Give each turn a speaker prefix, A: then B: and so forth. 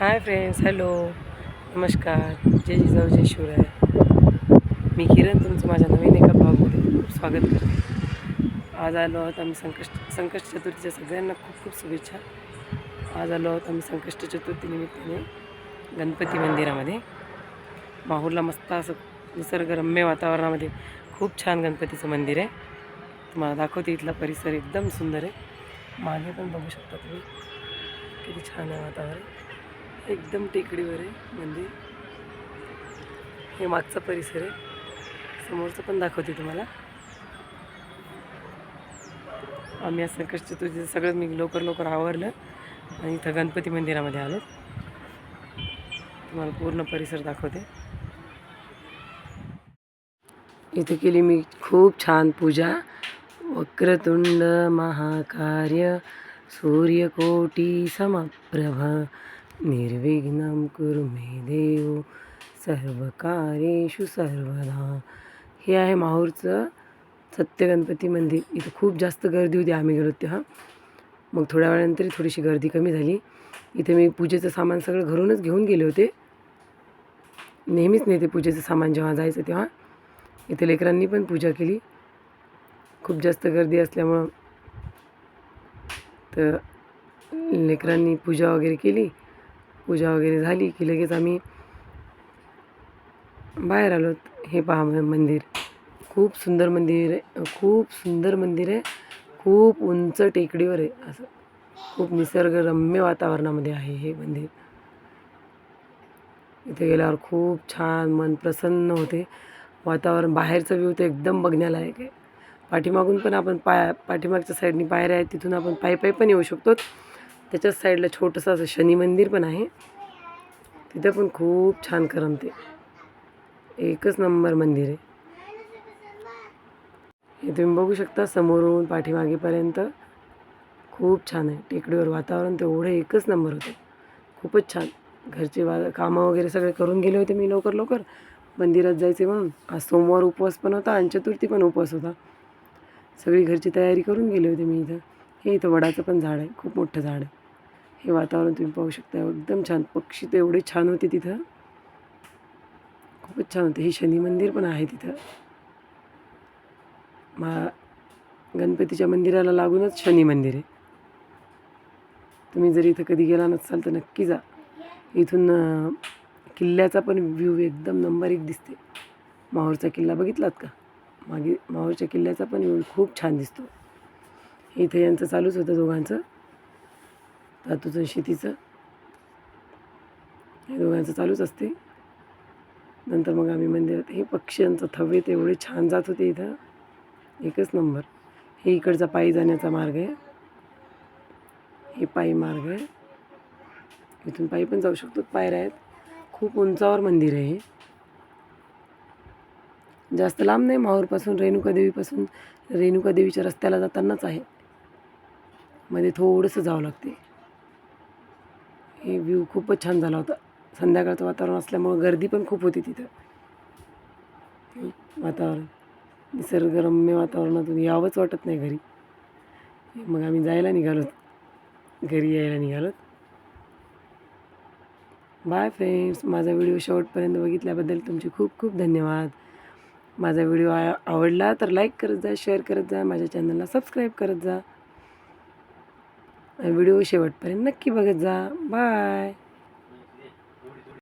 A: Hi friends hello नमस्कार. जय जिजाऊ जय शिवराय. मी किरण तुमचं माझ्या नवीन एका ब्लॉगमध्ये खूप स्वागत करते. आज आलो आहोत आम्ही संकष्ट संकष्ट चतुर्थीच्या सगळ्यांना खूप खूप शुभेच्छा. आज आलो आहोत आम्ही संकष्ट चतुर्थी निमित्ताने गणपती मंदिरामध्ये. माहूरला मस्त असं निसर्गरम्य वातावरणामध्ये खूप छान गणपतीचं मंदिर आहे. तुम्हाला दाखवते इथला परिसर एकदम सुंदर आहे. मागे पण बघू शकता तुम्ही. किती छान आहे वातावरण. एकदम टेकडीवर आहे मंदिर. हे मागचा परिसर आहे. समोरचं पण दाखवते तुम्हाला. आम्ही आज संकष्ट चतुर्थी सगळं मी लवकर लवकर आवरलं आणि इथं गणपती मंदिरामध्ये आलो. तुम्हाला पूर्ण परिसर दाखवते. इथे केली मी खूप छान पूजा. वक्रतुंड महाकार्य. सूर्यकोटी समप्रभ. निर्विघ्नं कुरु मे देव सर्वकार्येषु सर्वदा. हे आहे माहूरचं सत्यगणपती मंदिर. इथं खूप जास्त गर्दी होती आम्ही गेलो तेव्हा. मग थोड्या वेळानंतर थोडीशी गर्दी कमी झाली. इथे मी पूजेचं सामान सगळं घरूनच घेऊन गेले होते. नेहमीच नेते पूजेचं सामान जेव्हा जायचं तेव्हा. इथे लेकरांनी पण पूजा केली. खूप जास्त गर्दी असल्यामुळं. तर लेकरांनी पूजा वगैरे केली. पूजा वगैरे झाली की लगेच आम्ही बाहेर आलो. हे पहा मंदिर. खूप सुंदर मंदिर आहे. खूप सुंदर मंदिर आहे. खूप उंच टेकडीवर आहे. असं खूप निसर्गरम्य वातावरणामध्ये आहे हे मंदिर. इथे गेल्यावर खूप छान मन प्रसन्न होते. वातावरण बाहेरचं व्ह्यू तर एकदम बघण्यालायक आहे. पाठीमागून पण आपण पाय पाठीमागच्या साईडनी पायऱ्या आहेत तिथून आपण पायी पायी पण येऊ शकतो. त्याच्याच साईडला छोटंसं असं शनी मंदिर पण आहे. तिथं पण खूप छान करमते. एकच नंबर मंदिर आहे. हे तुम्ही बघू शकता समोरून पाठीमागेपर्यंत खूप छान आहे. टेकडीवर वातावरण तेवढं एकच नंबर होतं. खूपच छान. घरचे वा कामं वगैरे सगळे करून गेले होते मी लवकर लवकर. मंदिरात जायचे म्हणून. आज सोमवार उपवास पण होता आणि चतुर्थी पण उपवास होता. सगळी घरची तयारी करून गेले होते मी इथं. हे इथं वडाचं पण झाड आहे. खूप मोठं झाड आहे. हे वातावरण तुम्ही पाहू शकता. एकदम छान. पक्षी तर एवढे छान होते तिथं. खूपच छान होते. हे शनी मंदिर पण आहे तिथं. मा गणपतीच्या मंदिराला लागूनच शनी मंदिर आहे. तुम्ही जर इथं कधी गेला नसाल तर नक्की जा. इथून किल्ल्याचा पण व्ह्यू एकदम नंबर एक दिसते. माहूरचा किल्ला बघितलात का? मागे माहूरच्या किल्ल्याचा पण व्ह्यू खूप छान दिसतो. इथं यांचं चालूच होतं दोघांचं. तातूचं शेतीचं. हे दोघांचं चालूच असते. नंतर मग आम्ही मंदिरात हे पक्ष्यांचं थवे ते एवढे छान जात होते इथं. एकच नंबर. हे इकडचा पायी जाण्याचा मार्ग आहे. हे पायी मार्ग आहे. इथून पायी पण जाऊ शकतो. पायऱ्या आहेत. खूप उंचावर मंदिर आहे हे. जास्त लांब नाही. माहूरपासून रेणुका देवीपासून रेणुका देवीच्या रस्त्याला जातानाच आहे. मध्ये थोडंसं जावं लागते. हे व्ह्यू खूपच छान झाला होता. संध्याकाळचं वातावरण असल्यामुळं गर्दी पण खूप होती तिथं. वातावरण निसर्गरम्य वातावरणातून यावंच वाटत नाही घरी. मग आम्ही जायला निघालो. घरी यायला निघालो. बाय फ्रेंड्स माझा व्हिडिओ शेवटपर्यंत बघितल्याबद्दल तुमचे खूप खूप धन्यवाद. माझा व्हिडिओ आ आवडला तर लाईक करत जा शेअर करत जा माझ्या चॅनलला सबस्क्राईब करत जा. व्हिडिओ शेवटपर्यंत नक्की बघत जा. बाय.